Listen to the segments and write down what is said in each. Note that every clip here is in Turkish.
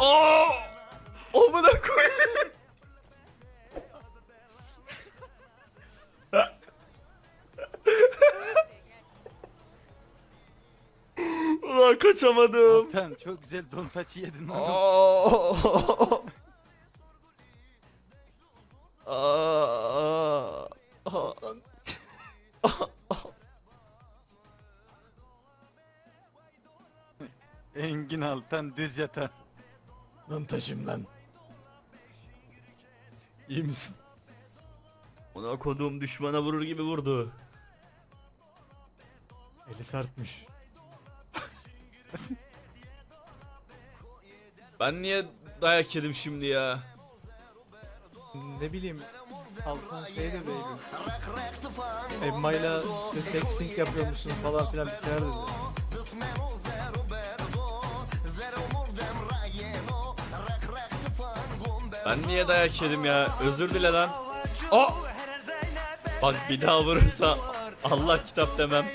Aa! Amına koyayım. Ulan kaçamadım. Tamam çok güzel don paçı yedin lan. Aa! Aa! Aa! Engin Altan düz yatan. Lan taşım lan. İyi misin? Ona koduğum düşmana vurur gibi vurdu. Eli sertmiş. Ben niye dayak yedim şimdi ya? Ne bileyim. Alttan şey de Emma ile sexting yapıyormuşsun falan filan bir şeyler dedi. Ben niye dayak yedim ya? Özür dile lan. Oh! Bak bir daha vurursa Allah kitap demem.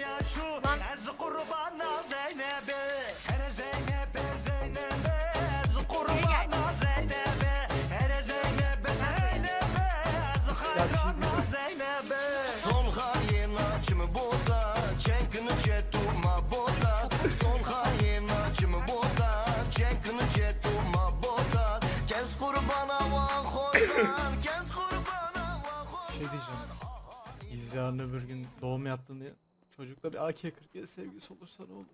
şey. Biz yarın öbür gün doğum yaptığında çocukla bir AK-47 sevgisi olursa ne olur?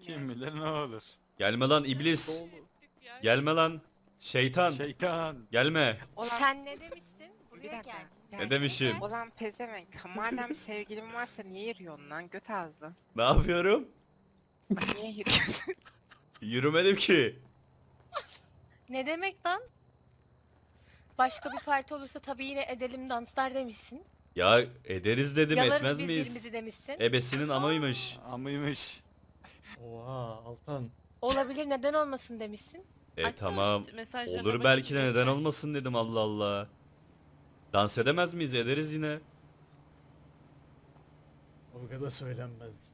Kim bilir ne olur. Gelme lan iblis. Gelme lan şeytan. Şeytan. Gelme. Olan, Sen ne demişsin? bir Buraya dakika. gel. Ne demişim? Olan pezevenk. Madem sevgilim varsa niye yürüyorsun lan? Göt ağzı. Ne yapıyorum? Niye yürüyorsun? Yürümedim ki. Ne demek lan? Başka bir parti olursa tabii yine edelim danslar demişsin. Ya ederiz dedim Yalarız etmez miyiz? birbirimizi demişsin. Ebesinin anıymış. Amıymış. Oha Altan. Olabilir neden olmasın demişsin. E Açsana tamam. şu Olur belki de neden olmasın dedim Allah Allah. Dans edemez miyiz? Ederiz yine. O kadar söylenmez.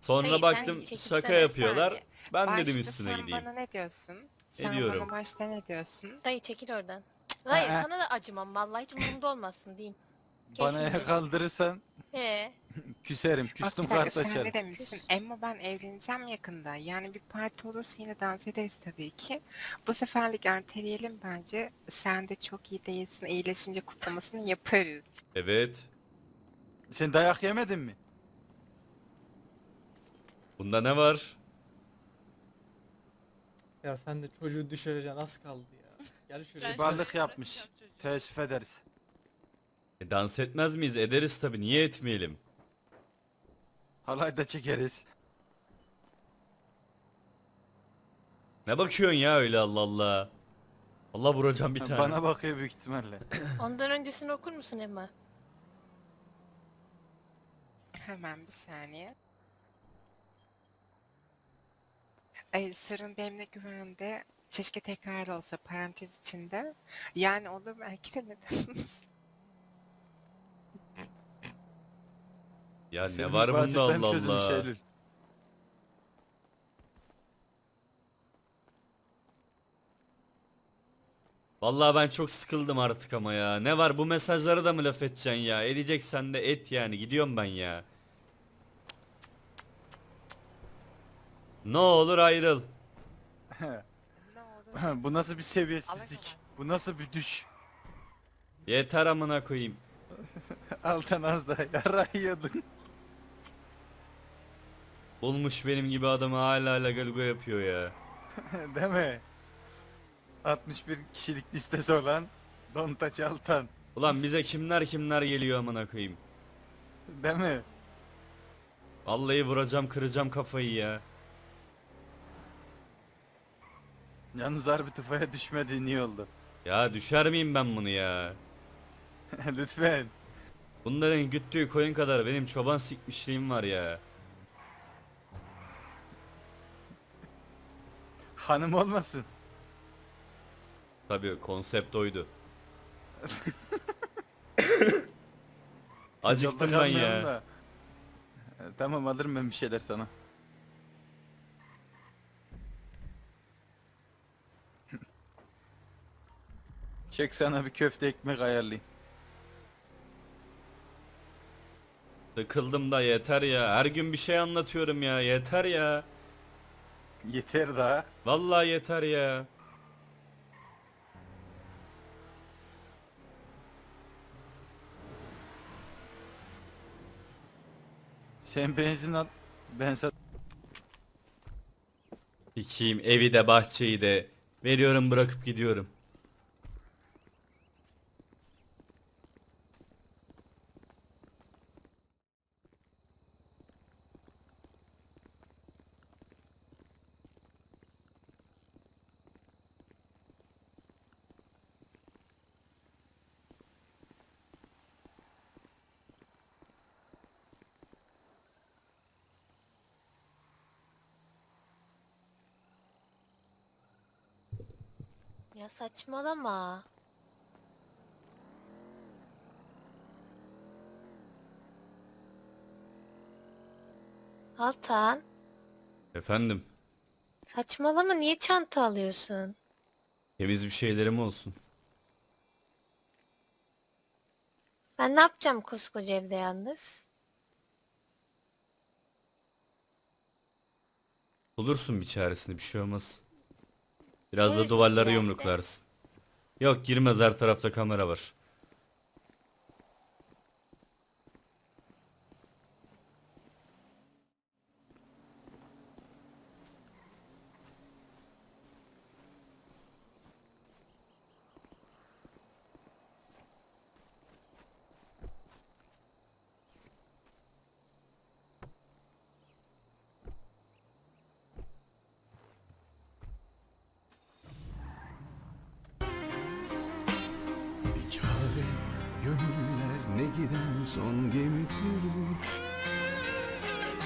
Sonra Hayır, baktım şaka yapıyorlar. saniye. Ben Başta dedim üstüne sen gideyim. bana ne diyorsun? Sen bana başta ne diyorsun? Dayı çekil oradan. Dayı Ha. sana da acımam vallahi hiç umurumda olmasın diyeyim. Bana Keyfim kaldırırsan He. küserim. Küstüm Bak, kart dakika, sen ne demişsin? Emma ben evleneceğim yakında. Yani bir parti olursa yine dans ederiz tabii ki. Bu seferlik erteleyelim bence. Sen de çok iyi değilsin. İyileşince kutlamasını yaparız. Evet. Sen dayak yemedin mi? Bunda ne var? Ya sen de çocuğu düşüreceksin az kaldı ya. Gel şuraya. Kibarlık yapmış. bırakacağım ederiz. E, dans etmez miyiz? Ederiz tabi. Niye etmeyelim? Halay da çekeriz. Ne bakıyorsun ya öyle Allah Allah. Allah vuracağım bir tane. Bana bakıyor büyük ihtimalle. Ondan öncesini okur musun Emma? Hemen bir saniye. Sır'ın benimle güveninde keşke tekrar olsa parantez içinde. Yani olur belki de nedeniniz. Ya ne var bunda Allah Allah. Vallahi ben çok sıkıldım artık ama ya. Ne var bu mesajlara da mı laf edeceksin ya? Edeceksen de et yani. Gidiyorum ben ya. Ne olur ayrıl. Bu nasıl bir seviyesizlik? Bu nasıl bir düş? Yeter amına koyayım. Altan az da yara yiyordun. Bulmuş benim gibi adamı hala lagalgo yapıyor ya. Değil mi? 61 kişilik listesi olan Dontaç Altan. Ulan bize kimler kimler geliyor amına koyayım. Değil mi? Vallahi vuracağım kıracağım kafayı ya. Yalnız harbi tufaya düşmediğin iyi oldu. Ya düşer miyim ben bunu ya? Lütfen. Bunların güttüğü koyun kadar benim çoban sikmişliğim var ya. Hanım olmasın. Tabii konsept oydu. Acıktım ben ya. yanında. Tamam alırım ben bir şeyler sana. Çek sana bir köfte ekmek ayarlayayım. Sıkıldım da yeter ya. Her gün bir şey anlatıyorum ya. Yeter ya. Yeter daha. Vallahi yeter ya. Sen benzin al. Ben sana... Dikeyim evi de bahçeyi de. Veriyorum bırakıp gidiyorum. Ya saçmalama. Altan, Efendim. saçmalama niye çanta alıyorsun? Temiz bir şeylerim olsun. Ben ne yapacağım koskoca evde yalnız? Bulursun bir çaresini bir şey olmaz. Biraz da siyasi? yumruklarsın. Yok girmez her tarafta kamera var. Son gemidir